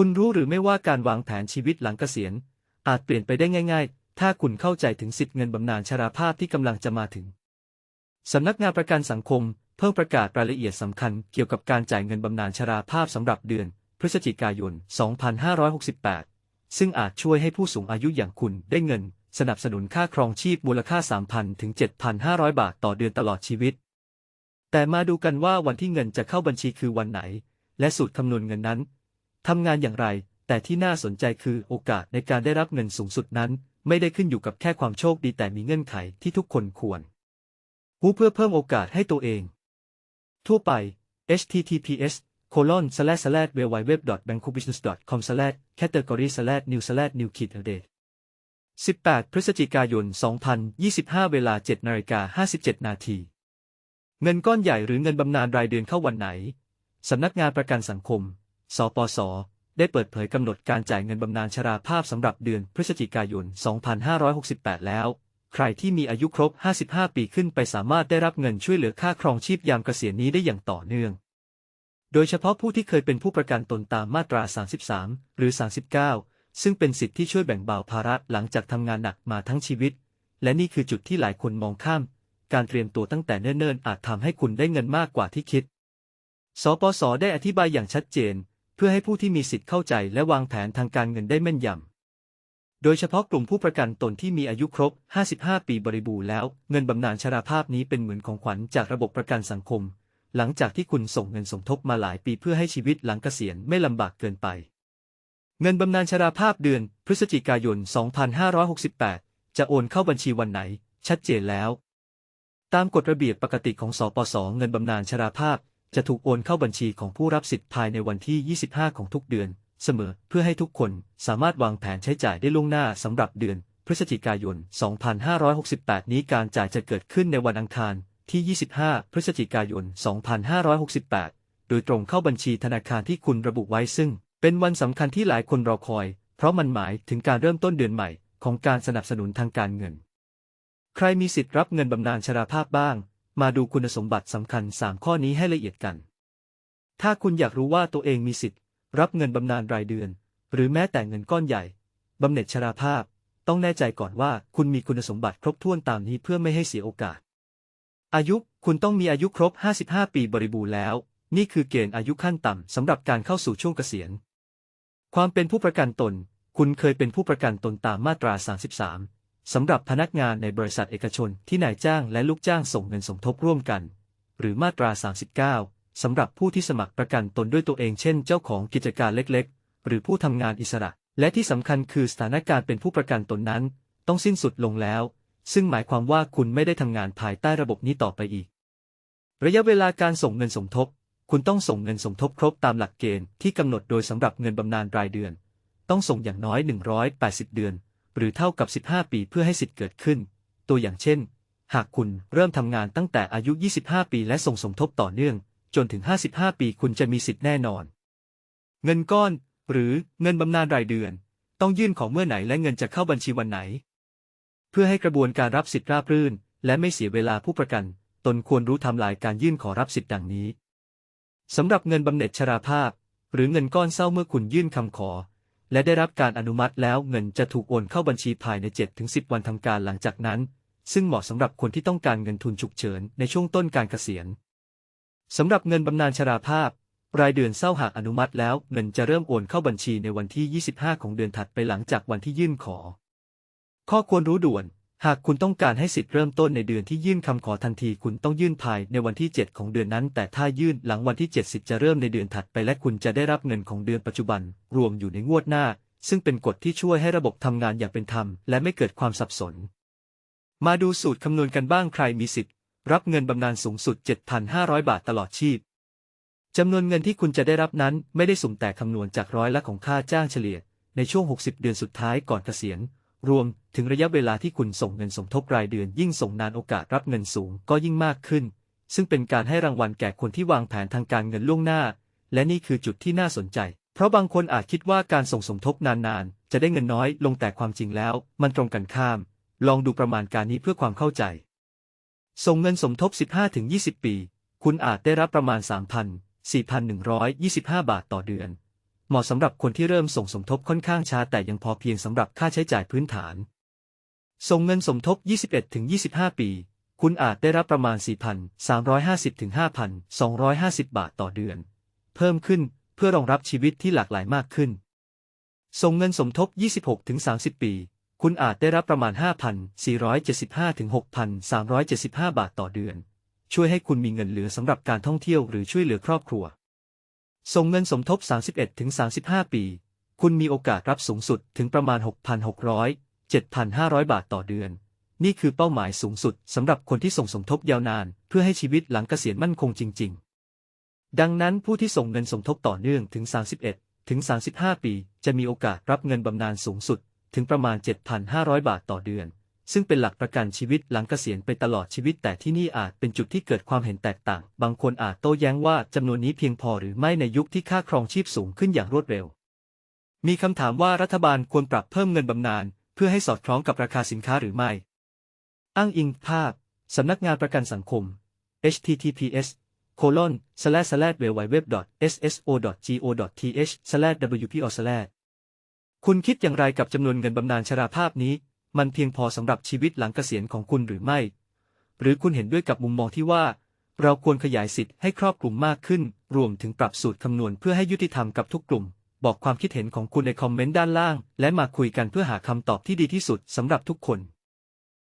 คุณรู้หรือไม่ว่าการวางแผนชีวิตหลังเกษียณ อาจเปลี่ยนไปได้ง่าย ๆ ถ้าคุณเข้าใจถึงสิทธิเงินบำนาญชราภาพที่กำลังจะมาถึง สำนักงานประกันสังคม เพิ่งประกาศรายละเอียดสำคัญเกี่ยวกับการจ่ายเงินบำนาญชราภาพสำหรับเดือน พฤศจิกายน 2568 ซึ่งอาจช่วยให้ผู้สูงอายุอย่างคุณได้เงิน สนับสนุนค่าครองชีพมูลค่า 3,000 ถึง 7,500 บาทต่อเดือนตลอดชีวิต แต่มาดูกันว่าวันที่เงินจะเข้าบัญชีคือวันไหน และสูตรคำนวณเงินนั้น ทำงานอย่างไร แต่ที่น่าสนใจคือโอกาสในการได้รับเงินสูงสุดนั้น ไม่ได้ขึ้นอยู่กับแค่ความโชคดีแต่มีเงื่อนไขที่ทุกคนควรรู้เพื่อเพิ่มโอกาสให้ตัวเอง ทั่วไป https colon slash slash www bankbusiness com slash category slash new slash new kit update 18 พฤศจิกายน 2025 เวลา7นาฬิกา57 นาที เงินก้อนใหญ่หรือเงินบำนาญรายเดือนเข้าวันไหน สำนักงานประกันสังคม สปส ได้เปิดเผยกำหนดการจ่ายเงินบำนาญชราภาพสำหรับเดือนพฤศจิกายน 2568 แล้ว ใครที่มีอายุครบ 55 ปีขึ้นไปสามารถได้รับเงินช่วยเหลือค่าครองชีพยามเกษียณนี้ได้อย่างต่อเนื่อง โดยเฉพาะผู้ที่เคยเป็นผู้ประกันตนตามมาตรา 33 หรือ 39 ซึ่งเป็นสิทธิที่ช่วยแบ่งเบาภาระหลังจากทำงานหนักมาทั้งชีวิต และนี่คือจุดที่หลายคนมองข้าม การเตรียมตัวตั้งแต่เนิ่นๆอาจทำให้คุณได้เงินมากกว่าที่คิด สปส ได้อธิบายอย่างชัดเจน เพื่อให้ผู้ที่มีสิทธิ์เข้าใจและวางแผนทางการเงินได้แม่นยำ โดยเฉพาะกลุ่มผู้ประกันตนที่มีอายุครบ 55 ปีบริบูรณ์แล้ว เงินบำนาญชราภาพนี้เป็นเหมือนของขวัญจากระบบประกันสังคม หลังจากที่คุณส่งเงินสมทบมาหลายปีเพื่อให้ชีวิตหลังเกษียณไม่ลำบากเกินไป เงินบำนาญชราภาพเดือน พฤศจิกายน 2568 จะโอนเข้าบัญชีวันไหน ชัดเจนแล้ว ตามกฎระเบียบปกติของสปส เงินบำนาญชราภาพ จะถูกโอนเข้าบัญชีของผู้รับสิทธิ์ภายในวันที่ 25 ของทุกเดือน เสมอเพื่อให้ทุกคนสามารถวางแผนใช้จ่ายได้ล่วงหน้าสำหรับเดือน พฤศจิกายน 2568 นี้การจ่ายจะเกิดขึ้นในวันอังคารที่ 25 พฤศจิกายน 2568 โดยตรงเข้าบัญชีธนาคารที่คุณระบุไว้ซึ่ง เป็นวันสำคัญที่หลายคนรอคอย เพราะมันหมายถึงการเริ่มต้นเดือนใหม่ ของการสนับสนุนทางการเงิน ใครมีสิทธิ์รับเงินบำนาญชราภาพบ้าง มาดูคุณสมบัติสำคัญ 3 ข้อนี้ให้ละเอียดกัน ถ้าคุณอยากรู้ว่าตัวเองมีสิทธิ์ รับเงินบำนาญรายเดือน หรือแม้แต่เงินก้อนใหญ่บำเหน็จชราภาพ ต้องแน่ใจก่อนว่าคุณมีคุณสมบัติครบถ้วนตามนี้เพื่อไม่ให้เสียโอกาส อายุคุณต้องมีอายุครบ 55 ปีบริบูรณ์แล้ว นี่คือเกณฑ์อายุขั้นต่ำสำหรับการเข้าสู่ช่วงเกษียณ ความเป็นผู้ประกันตน คุณเคยเป็นผู้ประกันตนตามมาตรา 33 สำหรับพนักงานในบริษัทเอกชนที่นายจ้างและลูกจ้างส่งเงินสมทบร่วมกัน หรือมาตรา 39 สำหรับผู้ที่สมัครประกันตนด้วยตัวเองเช่นเจ้าของกิจการเล็กๆ หรือผู้ทำงานอิสระ และที่สำคัญคือสถานการณ์เป็นผู้ประกันตนนั้น ต้องสิ้นสุดลงแล้ว ซึ่งหมายความว่าคุณไม่ได้ทำงานภายใต้ระบบนี้ต่อไปอีก ระยะเวลาการส่งเงินสมทบ คุณต้องส่งเงินสมทบครบตามหลักเกณฑ์ที่กำหนดโดยสำหรับเงินบำนาญรายเดือน ต้องส่งอย่างน้อย 180 เดือน หรือเท่ากับ 15 ปีเพื่อให้สิทธิ์เกิดขึ้น ตัวอย่างเช่น หากคุณเริ่มทำงานตั้งแต่อายุ 25 ปีและส่งสมทบต่อเนื่อง จนถึง 55 ปีคุณจะมีสิทธิ์แน่นอน เงินก้อน หรือเงินบำนาญรายเดือน ต้องยื่นขอเมื่อไหนและเงินจะเข้าบัญชีวันไหน เพื่อให้กระบวนการรับสิทธิ์ราบรื่น และไม่เสียเวลาผู้ประกัน ตนควรรู้ไทำลายการยื่นขอรับสิทธิ์ดังนี้สำหรับเงินบำเหน็จชราภาพ หรือเงินก้อนเศร้าเมื่อคุณยื่นคำขอ และได้รับการอนุมัติแล้วเงินจะถูกโอนเข้าบัญชีภายใน 7-10 วันทำการหลังจากนั้น ซึ่งเหมาะสำหรับคนที่ต้องการเงินทุนฉุกเฉินในช่วงต้นการเกษียณสำหรับเงินบำนาญชราภาพ รายเดือนเศร้าหากอนุมัติแล้วเงินจะเริ่มโอนเข้าบัญชีในวันที่ 25 ของเดือนถัดไปหลังจากวันที่ยื่นขอ ข้อควรรู้ด่วน หากคุณต้องการให้สิทธิ์เริ่มต้นในเดือนที่ยื่นคำขอทันทีคุณต้องยื่นภายในวันที่ 7 ของเดือนนั้น แต่ถ้ายื่นหลังวันที่ 7 สิทธิ์จะเริ่มในเดือนถัดไปและคุณจะได้รับเงินของเดือนปัจจุบัน รวมอยู่ในงวดหน้า ซึ่งเป็นกฎที่ช่วยให้ระบบทำงานอย่างเป็นธรรม และไม่เกิดความสับสน มาดูสูตรคำนวณกันบ้างใครมีสิทธิ์ รับเงินบำนาญสูงสุด 7,500 บาทตลอดชีพจำนวนเงินที่คุณจะได้รับนั้น ไม่ได้สุ่มแต่คำนวณจากร้อยละของค่าจ้างเฉลี่ยในช่วง 60 เดือนสุดท้ายก่อนเกษียณ รวมถึงระยะเวลาที่คุณส่งเงินสมทบรายเดือนยิ่งส่งนานโอกาสรับเงินสูงก็ยิ่งมากขึ้น ซึ่งเป็นการให้รางวัลแก่คนที่วางแผนทางการเงินล่วงหน้า และนี่คือจุดที่น่าสนใจ เพราะบางคนอาจคิดว่าการส่งสมทบนานๆ จะได้เงินน้อยลงแต่ความจริงแล้ว มันตรงกันข้าม ลองดูประมาณการนี้เพื่อความเข้าใจ ส่งเงินสมทบ 15-20 ปี คุณอาจได้รับประมาณ 3,000 4,125 บาทต่อเดือน เหมาะสำหรับคนที่เริ่มส่งสมทบค่อนข้างช้าแต่ยังพอเพียงสำหรับค่าใช้จ่ายพื้นฐาน ส่งเงินสมทบ 21-25 ปี คุณอาจได้รับประมาณ 4,350-5,250 บาทต่อเดือน เพิ่มขึ้นเพื่อรองรับชีวิตที่หลากหลายมากขึ้น ส่งเงินสมทบ 26-30 ปี คุณอาจได้รับประมาณ 5,475-6,375 บาทต่อเดือน ช่วยให้คุณมีเงินเหลือสำหรับการท่องเที่ยวหรือช่วยเหลือครอบครัว ส่งเงินสมทบ 31-35 ปี คุณมีโอกาสรับสูงสุดถึงประมาณ 6,600 7,500 บาทต่อเดือน นี่คือเป้าหมายสูงสุดสำหรับคนที่ส่งสมทบยาวนาน เพื่อให้ชีวิตหลังเกษียณมั่นคงจริง ๆ ดังนั้นผู้ที่ส่งเงินสมทบต่อเนื่องถึง 31 ถึง 35 ปี จะมีโอกาสรับเงินบำนาญสูงสุดถึงประมาณ 7,500 บาทต่อเดือน ซึ่งเป็นหลักประกันชีวิตหลังเกษียณไปตลอดชีวิต แต่ที่นี่อาจเป็นจุดที่เกิดความเห็นแตกต่าง บางคนอาจโต้แย้งว่าจำนวนนี้เพียงพอหรือไม่ในยุคที่ค่าครองชีพสูงขึ้นอย่างรวดเร็ว มีคำถามว่ารัฐบาลควรปรับเพิ่มเงินบำนาญเพื่อให้สอดคล้องกับราคาสินค้าหรือไม่ อ้างอิงภาพสำนักงานประกันสังคม https colon slash slash www.sso.go.th slash wpo slash คุณคิดอย่างไรกับจำนวนเงินบำนาญชราภาพนี้ มันเพียงพอสำหรับชีวิตหลังเกษียณของคุณหรือไม่ หรือคุณเห็นด้วยกับมุมมองที่ว่า เราควรขยายสิทธิ์ให้ครอบคลุมมากขึ้น รวมถึงปรับสูตรคำนวณเพื่อให้ยุติธรรมกับทุกกลุ่ม บอกความคิดเห็นของคุณในคอมเมนต์ด้านล่าง และมาคุยกันเพื่อหาคำตอบที่ดีที่สุดสำหรับทุกคน